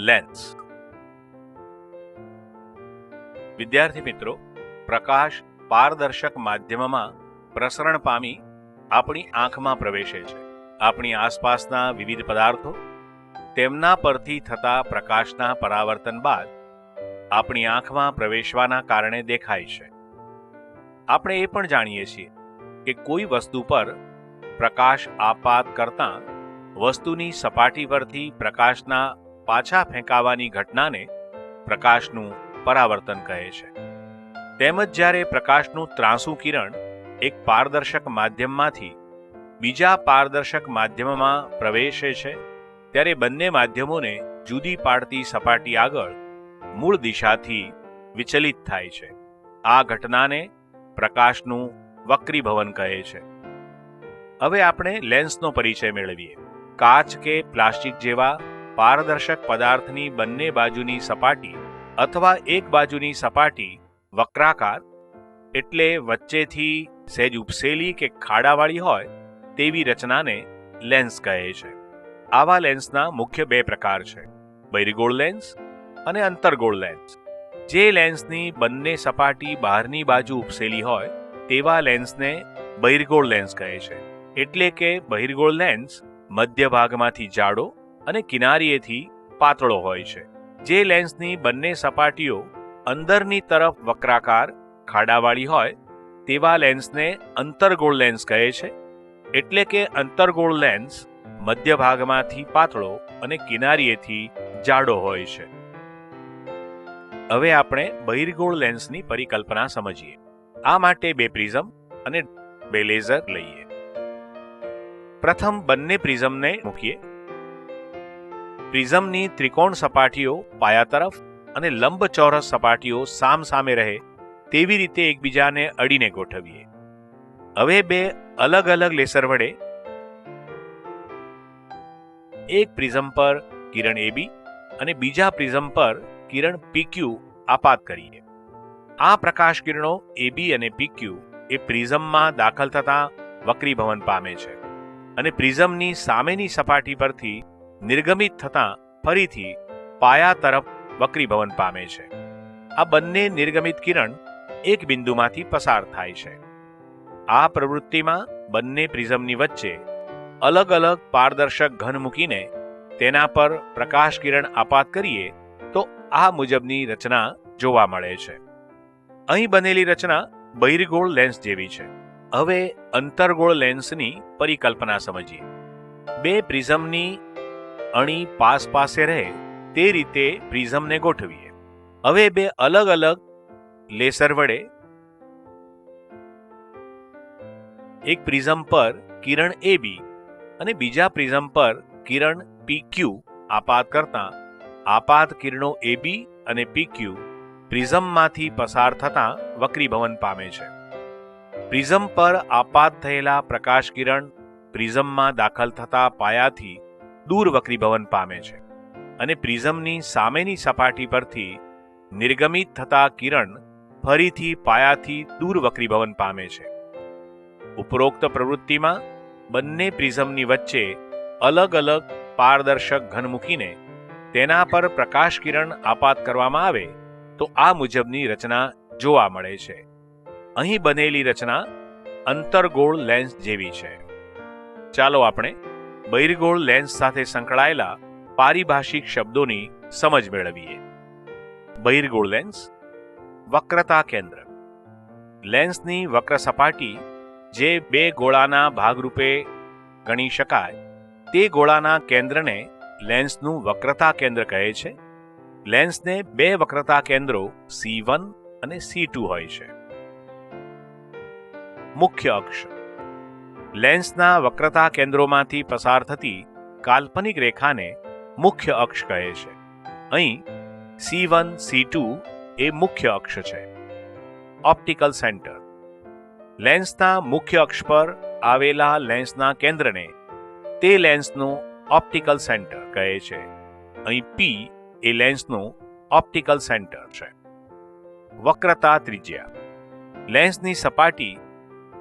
Lens વિદ્યાર્થી મિત્રો, પ્રકાશ પારદર્શક માધ્યમમાં પ્રસરણ પામી આપણી આંખમાં પ્રવેશે છે. આપણી આસપાસના વિવિધ પદાર્થો, તેમના પરથી થતા પ્રકાશના પરાવર્તન બાદ આપણી આંખમાં પ્રવેશવાના કારણે દેખાય છે. આપણે એ પણ જાણીએ છીએ કે કોઈ વસ્તુ પર પ્રકાશ આપાત કરતાં વસ્તુની સપાટી પરથી પ્રકાશના પાછા ફેંકાવાની ઘટનાને પ્રકાશનું પરાવર્તન કહે છે. તેમજ જ્યારે પ્રકાશનું ત્રાંસુ કિરણ એક પારદર્શક માધ્યમમાંથી બીજા પારદર્શક માધ્યમમાં પ્રવેશે છે, ત્યારે બંને માધ્યમોને જુદી પાડતી સપાટી આગળ મૂળ દિશાથી વિચલિત થાય છે. આ ઘટનાને પ્રકાશનું વક્રીભવન કહે છે. હવે આપણે લેન્સનો પરિચય મેળવીએ. કાચ કે પ્લાસ્ટિક જેવા પારદર્શક પદાર્થની બંને બાજુની સપાટી અથવા એક બાજુની સપાટી વક્રાકાર એટલે વચ્ચેથી સહેજ ઉપસેલી કે ખાડાવાળી હોય તેવી રચનાને લેન્સ કહે છે. આવા લેન્સના મુખ્ય બે પ્રકાર છે, બૈરગોળ લેન્સ અને અંતરગોળ લેન્સ. જે લેન્સની બંને સપાટી બહારની બાજુ ઉપસેલી હોય તેવા લેન્સને બહિર્ગોળ લેન્સ કહે છે. એટલે કે બહિર્ગોળ લેન્સ મધ્ય ભાગમાંથી જાડો અને કિનારીએથી પાતળો હોય છે. જે લેન્સની બંને સપાટીઓ અંદરની તરફ વક્રાકાર, ખાડાવાળી હોય, તેવા લેન્સને અંતરગોળ લેન્સ કહે છે. એટલે કે અંતરગોળ લેન્સ મધ્ય ભાગમાંથી પાતળો અને કિનારીએથી જાડો હોય છે. હવે આપણે બહિર્ગોળ લેન્સની પરિકલ્પના સમજીએ. આ માટે બે પ્રિઝમ અને બે લેઝર લઈએ. પ્રથમ બંને પ્રિઝમને મૂકીએ. પ્રિઝમની ત્રિકોણ સપાટીઓ પાયા તરફ અને લંબચોરસ સપાટીઓ સામ સામે રહે તેવી રીતે એકબીજાને અડીને ગોઠવીએ. હવે બે અલગ અલગ લેસર વડે એક પ્રિઝમ પર કિરણ એબી અને બીજા પ્રિઝમ પર કિરણ પીક્યુ આપાત કરીએ. આ પ્રકાશ કિરણો એબી અને પીક્યુ એ પ્રિઝમમાં દાખલ થતા વક્રીભવન પામે છે અને પ્રિઝમની સામેની સપાટી પરથી નિર્ગમિત થતાં ફરીથી પાયા તરફ વક્રીભવન પામે છે. આ બંને નિર્ગમિત કિરણ એક બિંદુમાંથી પસાર થાય છે. આ પ્રવૃત્તિમાં બંને પ્રિઝમની વચ્ચે અલગ અલગ પારદર્શક ઘન મૂકીને તેના પર પ્રકાશ કિરણ આપાત કરીએ તો આ મુજબની રચના જોવા મળે છે. અહીં બનેલી રચના બહિર્ગોળ લેન્સ જેવી છે. હવે અંતર્ગોળ લેન્સની પરિકલ્પના સમજીએ. બે પ્રિઝમની અણી પાસ પાસે રહે તે રીતે પ્રિઝમને ગોઠવીએ. હવે બે અલગ અલગ લેસર વડે એક પ્રિઝમ પર કિરણ એ બી અને બીજા પ્રિઝમ પર કિરણ પી ક્યુ આપાત કરતા આપાત કિરણો એ બી અને પી ક્યુ પ્રિઝમમાંથી પસાર થતાં વક્રીભવન પામે છે. પ્રિઝમ પર આપાત થયેલા પ્રકાશ કિરણ પ્રિઝમમાં દાખલ થતા પાયાથી દૂર વક્રીભવન પામે છે અને પ્રિઝમની સામેની સપાટી પરથી નિર્ગમિત થતા કિરણ ફરીથી પાયાથી દૂર વક્રીભવન પામે છે. ઉપરોક્ત પ્રવૃત્તિમાં બંને પ્રિઝમની વચ્ચે અલગ અલગ પારદર્શક ઘન મૂકીને તેના પર પ્રકાશ કિરણ આપાત કરવામાં આવે તો આ મુજબની રચના જોવા મળે છે. અહીં બનેલી રચના અંતરગોળ લેન્સ જેવી છે. ચાલો આપણે બહિર્ગોળ લેન્સ સાથે સંકળાયેલા પારિભાષિક શબ્દોની સમજ મેળવીએ. બૈરગોળ લેન્સ, વક્રતા કેન્દ્ર. લેન્સની વક્ર સપાટી જે બે ગોળાના ભાગરૂપે ગણી શકાય, તે ગોળાના કેન્દ્રને લેન્સનું વક્રતા કેન્દ્ર કહે છે. લેન્સને બે વક્રતા કેન્દ્રો સી વન અને સી ટુ હોય છે. મુખ્ય અક્ષ. લેન્સના વક્રતા કેન્દ્રોમાંથી પસાર થતી કાલ્પનિક રેખાને મુખ્ય અક્ષ કહે છે. અહીં સી વન સી ટુ એ મુખ્ય અક્ષ છે. Optical centre. લેન્સના મુખ્ય અક્ષ પર આવેલા લેન્સના કેન્દ્રને તે લેન્સનું ઓપ્ટિકલ સેન્ટર કહે છે. અહીં પી એ લેન્સનું ઓપ્ટિકલ સેન્ટર છે. વક્રતા ત્રિજ્યા. લેન્સની સપાટી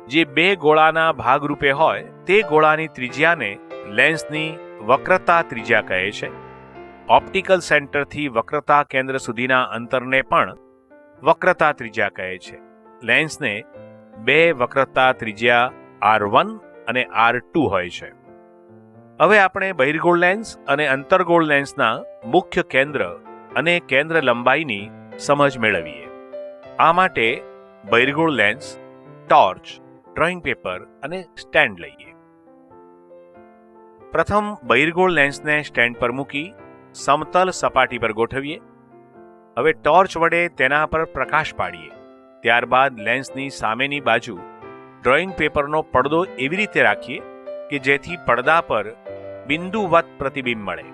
જે બે ગોળાના ભાગરૂપે હોય, તે ગોળાની ત્રિજ્યાને લેન્સની વક્રતા ત્રિજ્યા કહે છે. ઓપ્ટિકલ સેન્ટરથી વક્રતા કેન્દ્ર સુધીના અંતરને પણ વક્રતા ત્રિજ્યા કહે છે. લેન્સને બે વક્રતા ત્રિજ્યા આર વન અને આર ટુ હોય છે. હવે આપણે બહિર્ગોળ લેન્સ અને અંતર્ગોળ લેન્સના મુખ્ય કેન્દ્ર અને કેન્દ્ર લંબાઈની સમજ મેળવીએ. આ માટે બહિર્ગોળ લેન્સ, ટોર્ચ ડ્રોઈંગ પેપર અને સ્ટેન્ડ લઈએ. પ્રથમ બહિર્ગોળ લેન્સને સ્ટેન્ડ પર મૂકી સમતલ સપાટી પર ગોઠવીએ. હવે ટોર્ચ વડે તેના પર પ્રકાશ પાડીએ. ત્યારબાદ લેન્સની સામેની બાજુ ડ્રોઈંગ પેપરનો પડદો એવી રીતે રાખીએ કે જેથી પડદા પર બિંદુવત પ્રતિબિંબ મળે.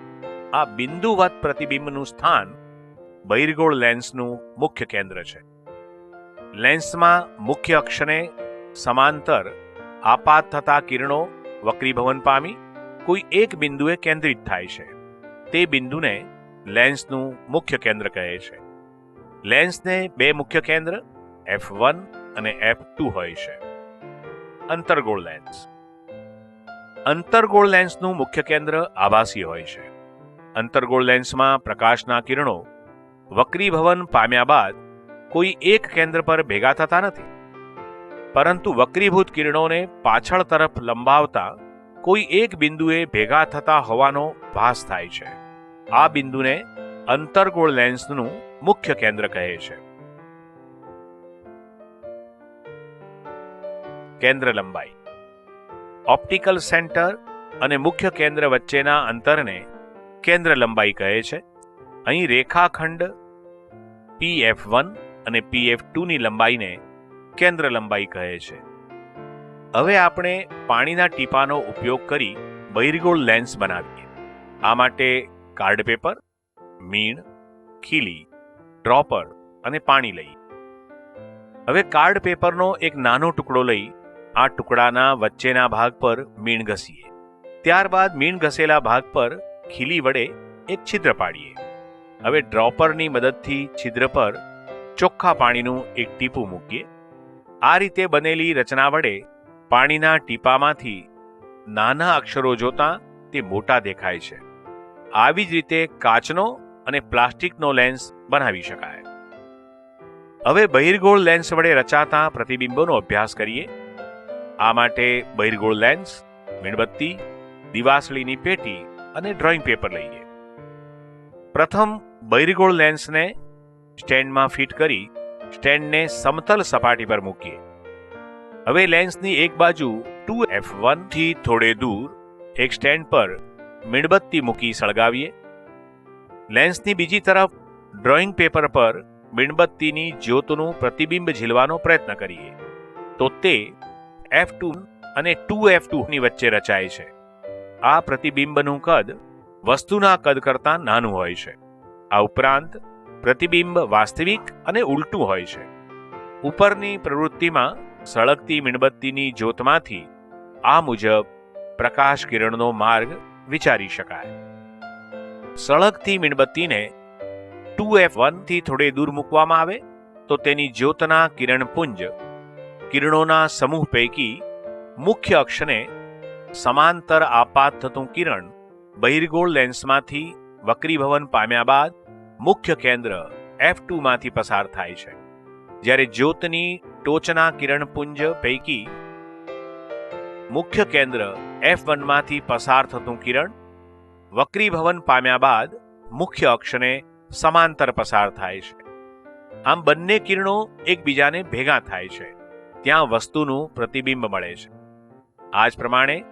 આ બિંદુવત પ્રતિબિંબનું સ્થાન બહિર્ગોળ લેન્સનું મુખ્ય કેન્દ્ર છે. લેન્સમાં મુખ્ય અક્ષને સમાંતર આપાત થતા કિરણો વક્રીભવન પામી કોઈ એક બિંદુએ કેન્દ્રિત થાય છે. તે બિંદુને લેન્સનું મુખ્ય કેન્દ્ર કહે છે. લેન્સને બે મુખ્ય કેન્દ્ર એફ વન અને એફ ટુ હોય છે. અંતરગોળ લેન્સ. અંતર્ગોળ લેન્સનું મુખ્ય કેન્દ્ર આભાસી હોય છે. અંતરગોળ લેન્સમાં પ્રકાશના કિરણો વક્રીભવન પામ્યા બાદ કોઈ એક કેન્દ્ર પર ભેગા થતા નથી. પરંતુ વક્રીભૂત કિરણોને પાછળ તરફ લંબાવતા કોઈ એક બિંદુએ ભેગા થતા હોવાનો ભાસ થાય છે. આ બિંદુને અંતર્ગોળ લેન્સનું મુખ્ય કેન્દ્ર કહે છે. કેન્દ્ર લંબાઈ. ઓપ્ટિકલ સેન્ટર અને મુખ્ય કેન્દ્ર વચ્ચેના અંતરને કેન્દ્ર લંબાઈ કહે છે. અહીં રેખાખંડ પીએફ વન અને પીએફ ટુની લંબાઈને કેન્દ્ર લંબાઈ કહે છે. હવે આપણે પાણીના ટીપાનો ઉપયોગ કરી બૈરગોળ લેન્સ બનાવીએ. આ માટે કાર્ડ પેપર, મીણ, ખીલી, ડ્રોપર અને પાણી લઈ હવે કાર્ડ પેપરનો એક નાનો ટુકડો લઈ આ ટુકડાના વચ્ચેના ભાગ પર મીણ ઘસીએ. ત્યારબાદ મીણ ઘસેલા ભાગ પર ખીલી વડે એક છિદ્ર પાડીએ. હવે ડ્રોપરની મદદથી છિદ્ર પર ચોખ્ખા પાણીનું એક ટીપું મૂકીએ. આ રીતે બનેલી રચના વડે પાણીના ટીપામાંથી નાના અક્ષરો જોતા તે મોટા દેખાય છે. આવી જ રીતે કાચનો અને પ્લાસ્ટિકનો લેન્સ બનાવી શકાય. હવે બહિર્ગોળ લેન્સ વડે રચાતા પ્રતિબિંબોનો અભ્યાસ કરીએ. આ માટે બહિર્ગોળ લેન્સ, મીણબત્તી, દિવાસળીની પેટી અને ડ્રોઈંગ પેપર લઈએ. પ્રથમ બહિર્ગોળ લેન્સને સ્ટેન્ડમાં ફિટ કરી સ્ટેન્ડને સમતલ સપાટી પર મૂકીએ. હવે લેન્સની એક બાજુ ટુ એફ વનથી થોડે દૂર એક સ્ટેન્ડ પર મીણબત્તી મૂકી સળગાવીએ. લેન્સની બીજી તરફ ડ્રોઈંગ પેપર પર મીણબત્તીની જ્યોતનું પ્રતિબિંબ ઝીલવાનો પ્રયત્ન કરીએ. તો તે એફ ટુ અને ટુ એફ ટુની વચ્ચે રચાય છે. આ પ્રતિબિંબનું કદ વસ્તુના કદ કરતાં નાનું હોય છે. આ ઉપરાંત પ્રતિબિંબ વાસ્તવિક અને ઉલટું હોય છે. ઉપરની પ્રવૃત્તિમાં સળગતી મીણબત્તીની જ્યોતમાંથી આ મુજબ પ્રકાશ કિરણનો માર્ગ વિચારી શકાય. સળગતી મીણબત્તીને ટુ એફ વનથી થોડે દૂર મૂકવામાં આવે તો તેની જ્યોતના કિરણપુંજ કિરણોના સમૂહ પૈકી મુખ્ય અક્ષને સમાંતર આપાત થતું કિરણ બહિર્ગોળ લેન્સમાંથી વક્રીભવન પામ્યા બાદ મુખ્ય કેન્દ્ર એફમાંથી પસાર થાય છે. જ્યારે જ્યોતની ટોચના કિરણપુંજ પૈકી મુખ્ય કેન્દ્ર એફ વનમાંથી પસાર થતું કિરણ વક્રીભવન પામ્યા બાદ મુખ્ય અક્ષને સમાંતર પસાર થાય છે. આમ બંને કિરણો એકબીજાને ભેગા થાય છે. ત્યાં વસ્તુનું પ્રતિબિંબ મળે છે. આ જ પ્રમાણે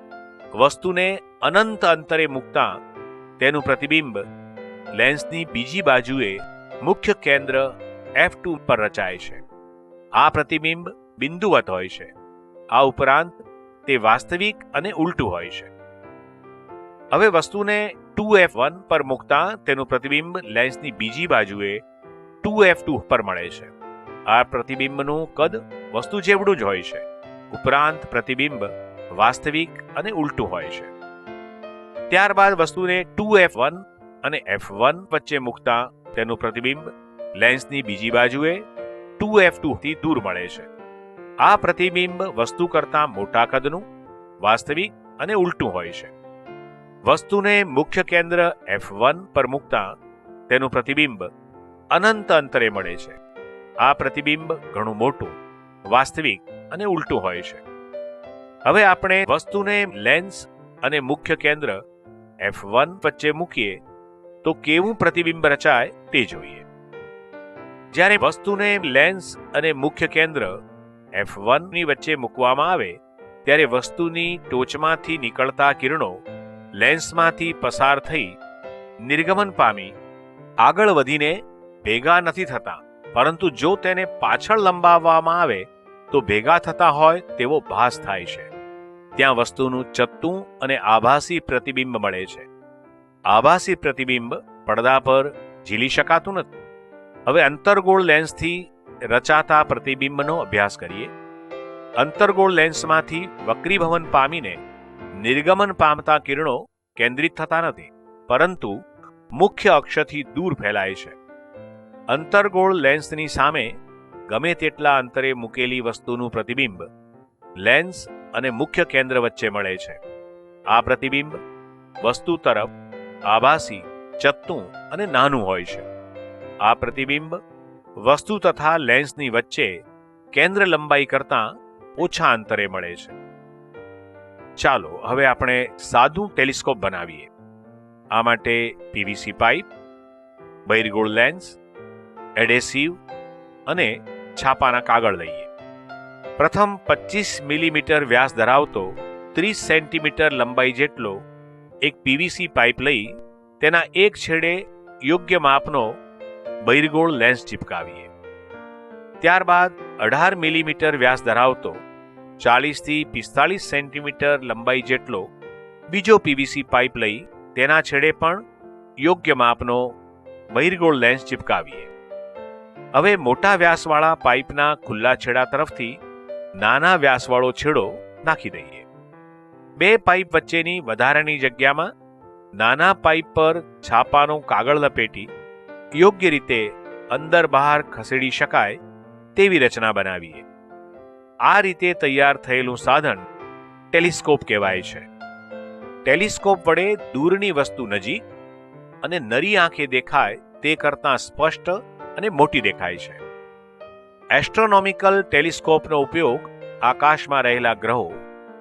વસ્તુને અનંત અંતરે મૂકતા તેનું પ્રતિબિંબ લેન્સની બીજી બાજુએ મુખ્ય કેન્દ્ર એફ ટુ પર રચાય છે. આ પ્રતિબિંબ બિંદુવત હોય છે. આ ઉપરાંત તે વાસ્તવિક અને ઉલટું હોય છે. હવે વસ્તુને ટુ એફ વન પર મૂકતા તેનું પ્રતિબિંબ લેન્સની બીજી બાજુએ ટુ એફ ટુ પર મળે છે. આ પ્રતિબિંબનું કદ વસ્તુ જેવડું જ હોય છે. ઉપરાંત પ્રતિબિંબ વાસ્તવિક અને ઉલટું હોય છે. ત્યારબાદ વસ્તુને ટુ એફ વન અને એફ વન વચ્ચે મૂકતા તેનું પ્રતિબિંબ લેન્સની બીજી બાજુએ ટુ એફ ટુ થી દૂર મળે છે. આ પ્રતિબિંબ વસ્તુ કરતાં મોટા કદનું, વાસ્તવિક અને ઉલટું હોય છે. વસ્તુને મુખ્ય કેન્દ્ર એફ વન પર મૂકતા તેનું પ્રતિબિંબ અનંત અંતરે મળે છે. આ પ્રતિબિંબ ઘણું મોટું, વાસ્તવિક અને ઉલટું હોય છે. હવે આપણે વસ્તુને લેન્સ અને મુખ્ય કેન્દ્ર એફ વન વચ્ચે મૂકીએ તો કેવું પ્રતિબિંબ રચાય તે જોઈએ. જ્યારે વસ્તુને લેન્સ અને મુખ્ય કેન્દ્ર એફ વનની વચ્ચે મૂકવામાં આવે, ત્યારે વસ્તુની ટોચમાંથી નીકળતા કિરણો લેન્સમાંથી પસાર થઈ નિર્ગમન પામી આગળ વધીને ભેગા નથી થતા. પરંતુ જો તેને પાછળ લંબાવવામાં આવે, તો ભેગા થતા હોય તેવો ભાસ થાય છે. ત્યાં વસ્તુનું ચત્તું અને આભાસી પ્રતિબિંબ મળે છે. આભાસી પ્રતિબિંબ પડદા પર ઝીલી શકાતું નથી. હવે અંતર્ગોળ લેન્સથી રચાતા પ્રતિબિંબનો અભ્યાસ કરીએ. અંતર્ગોળ લેન્સમાંથી વક્રીભવન પામીને નિર્ગમન પામતા કિરણો કેન્દ્રિત થતા નથી, પરંતુ મુખ્ય અક્ષથી દૂર ફેલાય છે. અંતર્ગોળ લેન્સની સામે ગમે તેટલા અંતરે મૂકેલી વસ્તુનું પ્રતિબિંબ લેન્સ અને મુખ્ય કેન્દ્ર વચ્ચે મળે છે. આ પ્રતિબિંબ વસ્તુ તરફ આભાસી, ચત્તું અને નાનું હોય છે. આ પ્રતિબિંબ વસ્તુ તથા લેન્સની વચ્ચે કેન્દ્ર લંબાઈ કરતાં ઓછા અંતરે મળે છે. ચાલો, હવે આપણે સાદું ટેલિસ્કોપ બનાવીએ. આ માટે પીવીસી પાઇપ બૈરગોળ લેન્સ, એડેસિવ અને છાપાના કાગળ લઈએ. પ્રથમ પચીસ મિલીમીટર વ્યાસ ધરાવતો ત્રીસ સેન્ટીમીટર લંબાઈ જેટલો એક પીવીસી પાઇપ લઈ તેના એક છેડે યોગ્ય માપનો બૈરગોળ લેન્સ ચિપકાવીએ. ત્યારબાદ અઢાર મિલીમીટર વ્યાસ ધરાવતો ચાલીસથી પિસ્તાલીસ સેન્ટીમીટર લંબાઈ જેટલો બીજો પીવીસી પાઇપ લઈ તેના છેડે પણ યોગ્ય માપનો બહિર્ગોળ લેન્સ ચિપકાવીએ. હવે મોટા વ્યાસવાળા પાઇપના ખુલ્લા છેડા તરફથી નાના વ્યાસવાળો છેડો નાખી દઈએ. બે પાઇપ વચ્ચેની વધારાની જગ્યામાં નાના પાઇપ પર છાપાનો કાગળ લપેટી યોગ્ય રીતે અંદર બહાર ખસેડી શકાય તેવી રચના બનાવીએ. આ રીતે તૈયાર થયેલું સાધન ટેલિસ્કોપ કહેવાય છે. ટેલિસ્કોપ વડે દૂરની વસ્તુ નજીક અને નરી આંખે દેખાય તે કરતાં સ્પષ્ટ અને મોટી દેખાય છે. એસ્ટ્રોનોમિકલ ટેલિસ્કોપનો ઉપયોગ આકાશમાં રહેલા ગ્રહો,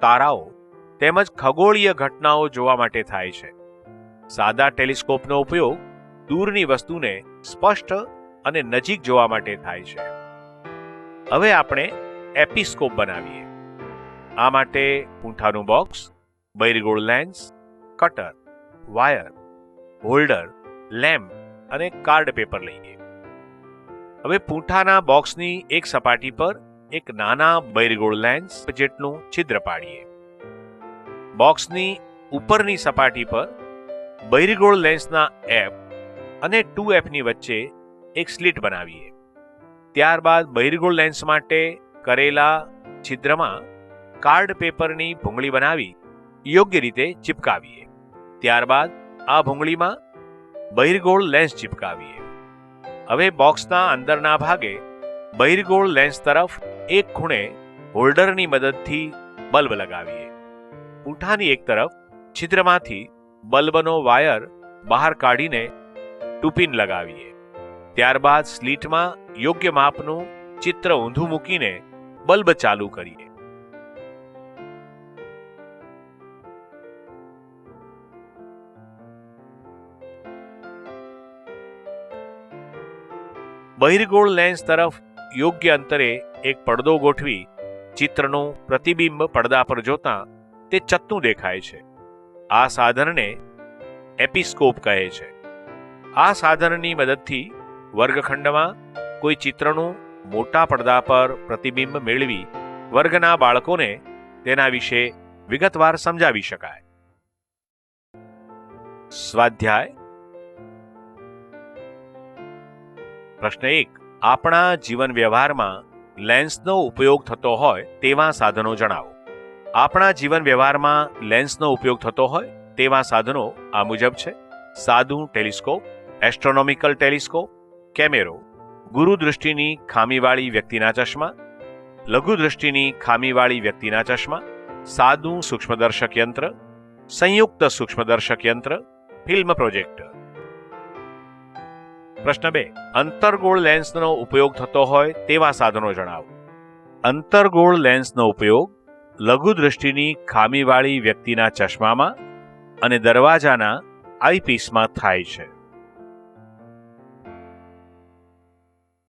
તારાઓ તેમજ ખગોળીય ઘટનાઓ જોવા માટે થાય છે. સાદા ટેલિસ્કોપનો ઉપયોગ દૂરની વસ્તુને સ્પષ્ટ અને નજીક જોવા માટે થાય છે. હવે આપણે એપિસ્કોપ બનાવીએ. આ માટે પૂંઠાનું box, બૈરગોળ lens, cutter, wire, holder, lamp અને કાર્ડ પેપર લઈએ. હવે પૂંઠાના બોક્સની એક સપાટી પર એક નાના બૈરગોળ લેન્સ જેટલું છિદ્ર પાડીએ. બોક્સની ઉપરની સપાટી પર બૈરીગોળ લેન્સના એફ અને ટુ એફની વચ્ચે એક સ્લિટ બનાવીએ. ત્યારબાદ બૈરીગોળ લેન્સ માટે કરેલા છિદ્રમાં કાર્ડ પેપરની ભૂંગળી બનાવી યોગ્ય રીતે ચિપકાવીએ. ત્યારબાદ આ ભૂંગળીમાં બહિર્ગોળ લેન્સ ચિપકાવીએ. હવે બોક્સના અંદરના ભાગે બહિર્ગોળ લેન્સ તરફ એક ખૂણે હોલ્ડરની મદદથી બલ્બ લગાવીએ. પૂંઠાની એક તરફ છિદ્રમાંથી બલ્બનો વાયર બહાર કાઢીને ટુપિન લગાવીએ. ત્યારબાદ સ્લીટમાં યોગ્ય માપનું ચિત્ર ઊંધું મૂકીને બલ્બ ચાલુ કરીએ. બહિર્ગોળ લેન્સ તરફ યોગ્ય અંતરે એક પડદો ગોઠવી ચિત્રનું પ્રતિબિંબ પડદા પર જોતા તે ચત્તું દેખાય છે. આ સાધનને એપિસ્કોપ કહે છે. આ સાધનની મદદથી વર્ગખંડમાં કોઈ ચિત્રનું મોટા પડદા પર પ્રતિબિંબ મેળવી વર્ગના બાળકોને તેના વિશે વિગતવાર સમજાવી શકાય. સ્વાધ્યાય. પ્રશ્ન એક. આપણા જીવન વ્યવહારમાં લેન્સનો ઉપયોગ થતો હોય તેવા સાધનો જણાવો. આપણા જીવન વ્યવહારમાં લેન્સનો ઉપયોગ થતો હોય તેવા સાધનો આ મુજબ છે. સાદું ટેલિસ્કોપ, એસ્ટ્રોનોમિકલ ટેલિસ્કોપ, કેમેરો. ગુરુદૃષ્ટિની ખામીવાળી વ્યક્તિના ચશ્મા. લઘુદૃષ્ટિની ખામીવાળી વ્યક્તિના ચશ્મા. સાદું સૂક્ષ્મદર્શક યંત્ર. સંયુક્ત સૂક્ષ્મદર્શક યંત્ર. Film projector. પ્રશ્ન બે. અંતરગોળ લેન્સનો ઉપયોગ થતો હોય તેવા સાધનો જણાવો. અંતરગોળ લેન્સનો ઉપયોગ લઘુ દ્રષ્ટિની ખામીવાળી વ્યક્તિના ચશ્મામાં અને દરવાજાના આઈપીસમાં થાય છે.